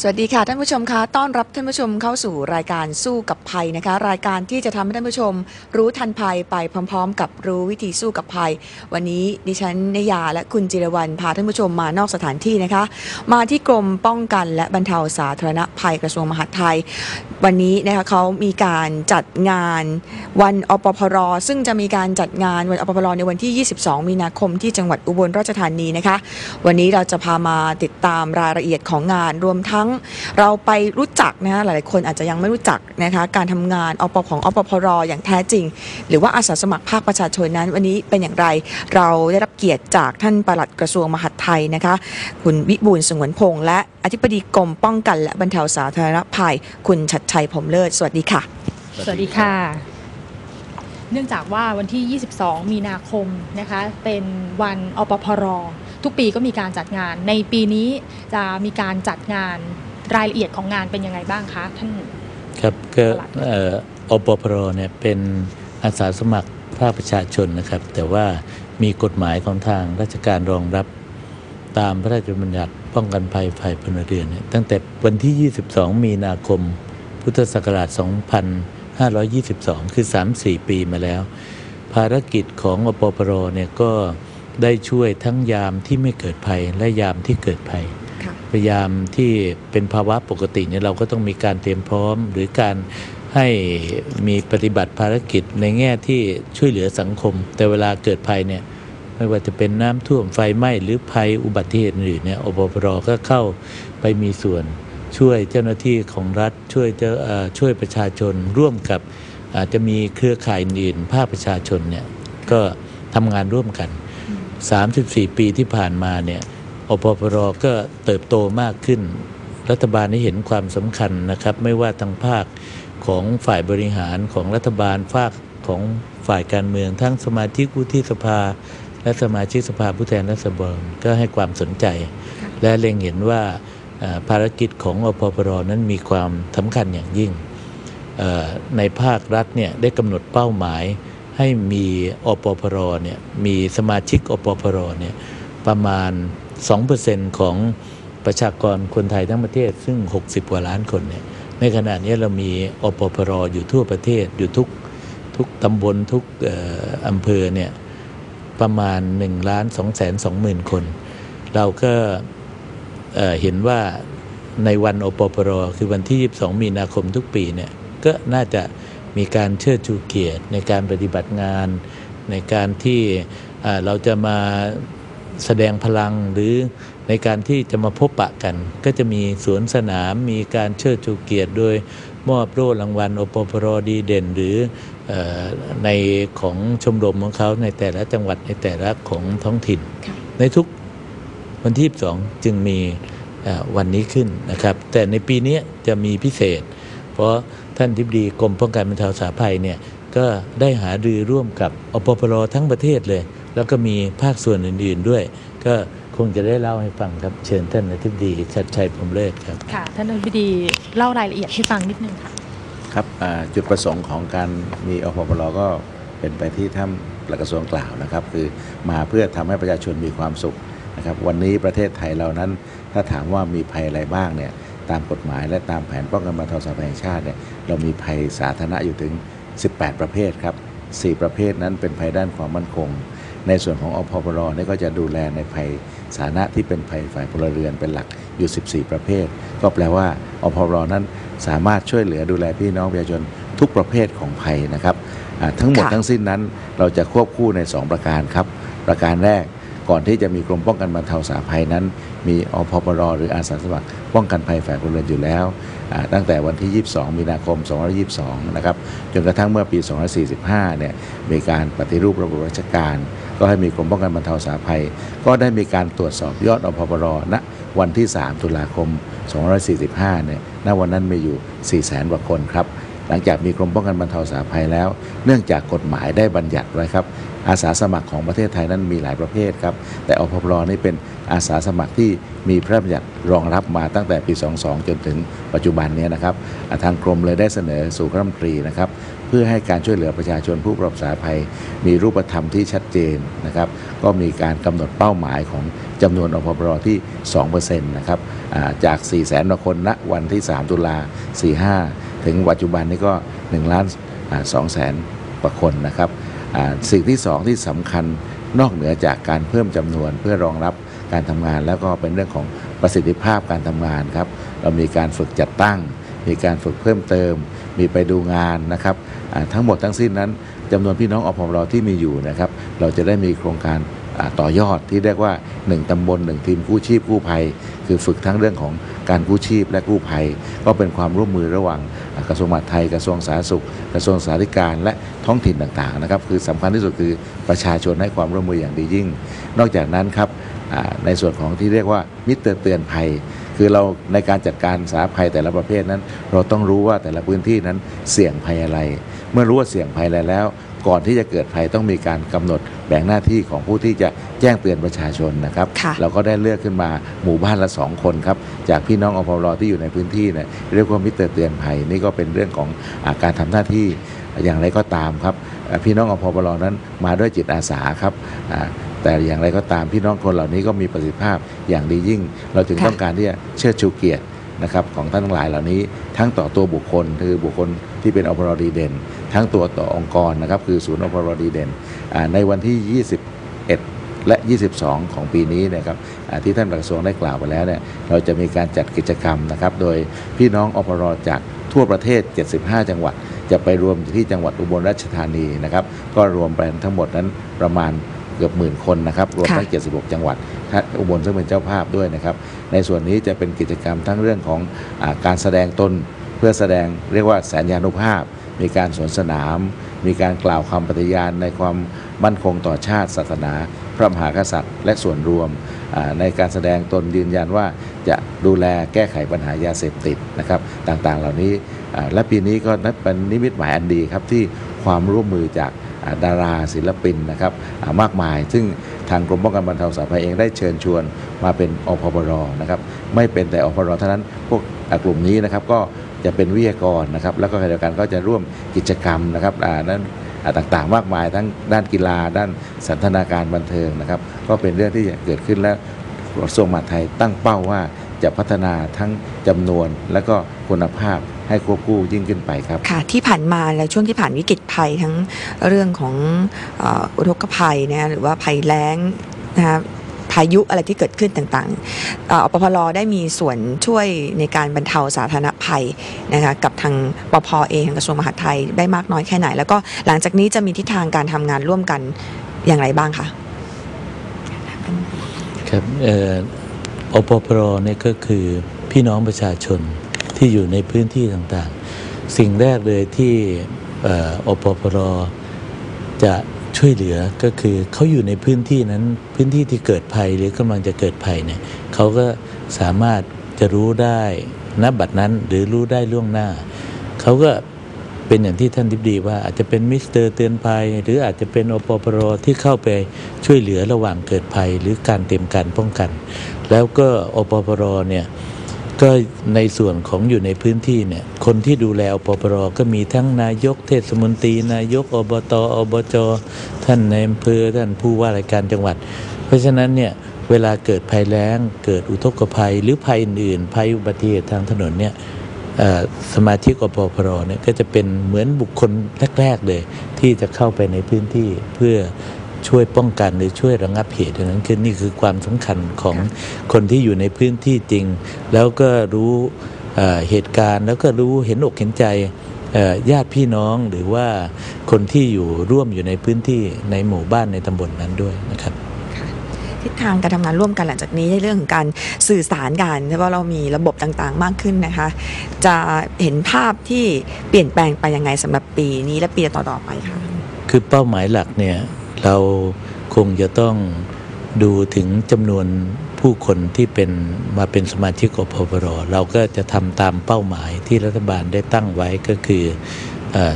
สวัสดีค่ะท่านผู้ชมคะต้อนรับท่านผู้ชมเข้าสู่รายการสู้กับภัยนะคะ รายการที่จะทำให้ท่านผู้ชม รู้ทันภัยไปพร้อม ๆ กับรู้วิธีสู้กับภัย วันนี้ดิฉันนยาและคุณจิรวรรณพาท่านผู้ชมมานอกสถานที่นะคะ มาที่กรมป้องกันและบรรเทาสาธารณภัยกระทรวงมหาดไทย วันนี้นะคะเขามีการจัดงานวันอปพรซึ่งจะมีการจัดงานวันอปพรในวันที่ 22 มีนาคมที่จังหวัดอุบลราชธานีนะคะ วันนี้เราจะพามาติดตามรายละเอียดของงานรวมทั้งเราไปรู้จักนะคะหลายๆคนอาจจะยังไม่รู้จักนะคะการทำงานอปของอปพรอย่างแท้จริง หรือว่าอาสาสมัครภาคประชาชนนั้น วันนี้เป็นอย่างไรเราได้รับเกียรติจากท่านปลัดกระทรวงมหาดไทยนะคะ คุณวิบูลย์สงวนพงษ์และอธิบดีกรมป้องกันและบรรเทาสาธารณภัย คุณชัดชัยผมเลิศสวัสดีค่ะ สวัสดีค่ะ เนื่องจากว่าวันที่ 22 มีนาคมนะคะเป็นวันอปพร ทุกปีก็มีการจัดงาน ในปีนี้จะมีการจัดงานรายละเอียดของงานเป็นยังไงบ้างคะท่านครับก็ตลาดเอ่ออปพรเนี่ยเป็นอาสาสมัครภาคประชาชนนะครับ แต่ว่ามีกฎหมายของทางราชการรองรับตามพระราชบัญญัติป้องกันภัยภัยพลเรือนเนี่ยตั้งแต่วันที่ 22 มีนาคม พุทธศักราช 2522 คือ 3-4 ปีมาแล้ว ภารกิจของอปพรเนี่ยก็ ได้ช่วยทั้งยามที่ไม่เกิดภัยและยามที่เกิดภัยค่ะพยายามที่เป็นภาวะปกติเนี่ยเราก็ต้องมีการเตรียมพร้อม หรือการให้มีปฏิบัติภารกิจในแง่ที่ช่วยเหลือสังคม แต่เวลาเกิดภัยเนี่ยไม่ว่าจะเป็นน้ำท่วมไฟไหม้หรือภัยอุบัติเหตุอื่นเนี่ยอปพรก็เข้าไปมีส่วน ช่วยเจ้าหน้าที่ของรัฐช่วยเจ้าเอ่อช่วยประชาชนร่วมกับอาจจะมีเครือข่ายอื่นๆภาคประชาชนเนี่ยก็ทำงานร่วมกัน 34 ปีที่ผ่านมาเนี่ยอปพรก็เติบโตมากขึ้น รัฐบาลได้เห็นความสำคัญนะครับ ไม่ว่าทางภาคของฝ่ายบริหารของรัฐบาลภาคของฝ่ายการเมืองทั้งสมาชิกวุฒิสภา และสมาชิกสภาผู้แทนราษฎรก็ให้ความสนใจ และเล็งเห็นว่าภารกิจของอปพรนั้นมีความสำคัญอย่างยิ่งในภาครัฐเนี่ยได้กำหนดเป้าหมาย ให้มีอปพรเนี่ยมีสมาชิกอปพรเนี่ยประมาณ 2%ของประชากรคนไทยทั้งประเทศซึ่ง 60 กว่าล้านคนเนี่ยในขณะนี้เรามีอปพรอยู่ทั่วประเทศอยู่ทุกทุกตำบลทุกออำเภอเนี่ยประมาณ1ล้าน2แสน2หมื่นคน เราก็เเห็นว่าในวันอปพรคือวันที่ 22 มีนาคมทุกปีเนี่ยก็น่าจะ มีการเชิดชูเกียรติ ในการปฏิบัติงาน ในการที่อ่าเราจะมาแสดงพลังหรือในการที่จะมาพบปะกัน ก็จะมีสวนสนามมีการเชิดชูเกียรติโดยมอบโล่รางวัลอปพรดีเด่นหรือเออในของชมรมของเขาในแต่ละจังหวัดในแต่ละของท้องถิ่นค่ะในทุกวันที่22จึงมีเอ่อวันนี้ขึ้นนะครับ แต่ในปีนี้จะมีพิเศษ เพราะ ท่านทิบดีกรมป้องกันบรรเทาสาภัยเนี่ยก็ได้หารือร่วมกับอปพรทั้งประเทศเลย แล้วก็มีภาคส่วนอื่น ๆด้วย ก็คงจะได้เล่าให้ฟังครับ เชิญท่านอธิบดีชัดชัยพรหมเลิศครับค่ะท่านอธิบดีเล่ารายละเอียดให้ฟังนิดนึงค่ะครับอ่าจุดประสงค์ของการมีอพปลก็เป็นไปที่ท่านปลัดกระทรวงกล่าวนะครับ คือมาเพื่อทำให้ประชาชนมีความสุขนะครับ วันนี้ประเทศไทยเรานั้นถ้าถามว่ามีภัยอะไรบ้างเนี่ย ตามกฎหมาย และตามแผนป้องกันบรรเทาสาธารณภัยแห่งชาติเนี่ยเรามีภัยสาธารณะอยู่ถึง 18 ประเภทครับ 4 ประเภทนั้นเป็นภัยด้านความมั่นคง ในส่วนของอพปลเนี่ยก็จะดูแลในภัยสาธารณะที่เป็นภัยฝ่ายพลเรือนเป็นหลักอยู่ 14 ประเภท ก็แปลว่าอพปลนั้นสามารถช่วยเหลือดูแลพี่น้องประชาชนทุกประเภทของภัยนะครับอ่าทั้งหมดค่ะทั้งสิ้นนั้นเราจะควบคู่ใน 2 ประการครับ ประการแรก ก่อนที่จะมีกรมป้องกันบรรเทาสาภัยนั้น มีอพปรหรืออาสาสมัคร ป้องกันภัยฝ่ายพลเรือนอยู่แล้ว ตั้งแต่วันที่ 22 มีนาคม2522 นะครับจนกระทั่งเมื่อปี 2545 เนี่ยมีการปฏิรูประบบราชการ ก็ให้มีกรมป้องกันบรรเทาสาภัย ก็ได้มีการตรวจสอบยอดอพปรณวันที่ 3 ตุลาคม 2545 เนี่ยณวันนั้นมีอยู่ 400,000กว่าคนครับหลังจากมีกรมป้องกันบรรเทาสาภัยแล้ว เนื่องจากกฎหมายได้บัญญัติไว้ครับ อาสาสมัครของประเทศไทยนั้นมีหลายประเภทครับ แต่อพปรนี่เป็นอาสาสมัครที่มีพระราชบัญญัติรองรับมาตั้งแต่ปี 22 จนถึงปัจจุบันนี้นะครับ ทางกรมเลยได้เสนอสู่คณะรัฐมนตรีนะครับ เพื่อให้การช่วยเหลือประชาชนผู้ประสบสาภัย มีรูปธรรมที่ชัดเจนนะครับ ก็มีการกำหนดเป้าหมายของจำนวนอพปรที่2%นะครับจาก4 0 0แสนคนณวันที่ 3 ตุลา45 ถึงปัจจุบันนี้ก็1ล้าน2แสนกว่าคนนะครับ สิ่งที่2ที่สำคัญนอกเหนือจากการเพิ่มจำนวนเพื่อรองรับการทำงาน แล้วก็เป็นเรื่องของประสิทธิภาพการทำงานครับ เรามีการฝึกจัดตั้ง มีการฝึกเพิ่มเติม มีไปดูงานนะครับทั้งหมดทั้งสิ้นนั้นจำนวนพี่น้องอพมรที่มีอยู่นะครับ เราจะได้มีโครงการต่อยอดที่เรียกว่า 1 ตำบล 1 ทีมกู้ชีพกู้ภัย คือฝึกทั้งเรื่องของการกู้ชีพและกู้ภัย ก็เป็นความร่วมมือระหว่าง กระทรวงมหาดไทยกระทรวงสาธารณสุข กระทรวงสาธารณการและท้องถิ่นต่างๆนะครับคือสำคัญที่สุดคือประชาชนให้ความร่วมมืออย่างดียิ่ง นอกจากนั้นครับในส่วนของที่เรียกว่ามิเตอร์เตือนภัย คือเราในการจัดการสารภัยแต่ละประเภทนั้น เราต้องรู้ว่าแต่ละพื้นที่นั้นเสี่ยงภัยอะไร เมื่อรู้ว่าเสี่ยงภัยอะไรแล้ว ก่อนที่จะเกิดภัยต้องมีการกำหนดแบ่งหน้าที่ของผู้ที่จะแจ้งเตือนประชาชนนะครับค่ะเราก็ได้เลือกขึ้นมาหมู่บ้านละสองคนครับจากพี่น้องอพรที่อยู่ในพื้นที่เนี่ยเรียกว่ามิเตอร์เตือนภัยนี่ก็เป็นเรื่องของอาการทำหน้าที่อย่างไรก็ตามครับอ่าพี่น้องอพรนั้นมาด้วยจิตอาสาครับอ่าแต่อย่างไรก็ตามพี่น้องคนเหล่านี้ก็มีประสิทธิภาพอย่างดียิ่ง เราจึงค่ะต้องการที่จะเชิดชูเกียรติ นะครับของท่านทั้งหลายเหล่านี้ ทั้งต่อตัวบุคคลคือบุคคลที่เป็นอพรดีเด่น ทั้งตัวต่อองค์กรนะครับคือศูนย์อพรดีเด่นในวันที่ 21 และ 22 ของปีนี้นะครับที่ท่านกระทรวงได้กล่าวไปแล้วเนี่ยเราจะมีการจัดกิจกรรมนะครับโดยพี่น้องอพรจากทั่วประเทศ 75 จังหวัด จะไปรวมที่จังหวัดอุบลราชธานีนะครับก็รวมไปทั้งหมดนั้นประมาณ เกือบหมื่นคนนะครับรวมทั้ง 76 จังหวัดถ้าอุบลซึ่งเป็นเจ้าภาพด้วยนะครับ ในส่วนนี้จะเป็นกิจกรรมทั้งเรื่องของอาการแสดงตนเพื่อแสดงเรียกว่าแสนยานุภาพ มีการสวนสนาม มีการกล่าวคำปฏิญาณในความมั่นคงต่อชาติศาสนา พระมหากษัตริย์ และส่วนรวมอ่าในการแสดงตนยืนยันว่าจะดูแลแก้ไขปัญหายาเสพติดนะครับต่างๆเหล่านี้อ่าและปีนี้ก็นับเป็นนิมิตหมายอันดีครับที่ความร่วมมือจากอ่า ดาราศิลปินนะครับมากมาย ซึ่งทางกรมป้องกันบรรเทาสาธารณภัยเองได้เชิญชวนมาเป็นอพบรนะครับไม่เป็นแต่อพบรเท่านั้นพวกกลุ่มนี้นะครับก็จะเป็นวิทยากรนะครับแล้วก็ขณะเดียวกันก็จะร่วมกิจกรรมนะครับนั้นต่างๆ มากมายทั้งด้านกีฬา ด้านสันทนาการบันเทิงนะครับ ก็เป็นเรื่องที่เกิดขึ้นและกระทรวงมหาดไทยตั้งเป้าว่าจะพัฒนาทั้งจำนวนและก็คุณภาพ ให้ควบคู่ยิ่งขึ้นไปครับค่ะที่ผ่านมาและช่วงที่ผ่านวิกฤตภัยทั้งเรื่องของเอ่ออุทกภัยนะหรือว่าภัยแล้งนะคะพายุอะไรที่เกิดขึ้นต่างๆเอ่ออปพลได้มีส่วนช่วยในการบรรเทาสาธารณภัยนะคะกับทางปพเองทางกระทรวงมหาดไทยได้มากน้อยแค่ไหน แล้วก็หลังจากนี้จะมีทิศทางการทำงานร่วมกันอย่างไรบ้างคะครับเอ่ออปปรเนี่ยก็คือพี่น้องประชาชน ที่อยู่ในพื้นที่ต่างๆ สิ่งแรกเลยที่อออปปรจะช่วยเหลือก็คือเขาอยู่ในพื้นที่นั้นพื้นที่ที่เกิดภัยหรือกำลังจะเกิดภัยเนี่ยเขาก็สามารถจะรู้ได้ณบัดนั้นหรือรู้ได้ล่วงหน้า เขาก็เป็นอย่างที่ท่านทิบดีว่าอาจจะเป็นมิสเตอร์เตือนภัย หรืออาจจะเป็นอปปรที่เข้าไปช่วยเหลือระหว่างเกิดภัย หรือการเตรียมการป้องกัน แล้วก็อปปรเนี่ย ก็ในส่วนของอยู่ในพื้นที่เนี่ยคนที่ดูแลอปปรก็มีทั้งนายกเทศมนตรี นายกอบตอบจท่านในอำเภอท่านผู้ว่าราชการจังหวัด เพราะฉะนั้นเนี่ยเวลาเกิดภัยแล้ง เกิดอุทกภัย หรือภัยอื่นๆภัยอุบัติเหตุทางถนนเนี่ยสมาชิกอปพรเนี่ยก็จะเป็นเหมือนบุคคลแรกๆเลย ที่จะเข้าไปในพื้นที่เพื่อ ช่วยป้องกันหรือช่วยระงับเหตุดังนั้นคือนี่คือความสำคัญของคนที่อยู่ในพื้นที่จริง แล้วก็รู้เอ่อเหตุการณ์แล้วก็รู้เห็นอกเห็นใจเอ่อญาติพี่น้องหรือว่าคนที่อยู่ร่วมอยู่ในพื้นที่ในหมู่บ้านในตำบลนนั้นด้วยนะครับทิศทางการทำงานร่วมกันหลังจากนี้ในเรื่องของการสื่อสารกันเพราะว่าเรามีระบบต่างๆ มากขึ้นนะคะ จะเห็นภาพที่เปลี่ยนแปลงไปยังไงสำหรับปีนี้และปีต่อๆไปคะคือเป้าหมายหลักเนี่ย เราคงจะต้องดูถึงจำนวนผู้คนที่เป็นมาเป็นสมาชิกอพปรเราก็จะทำตามเป้าหมายที่รัฐบาลได้ตั้งไว้ก็คือเออ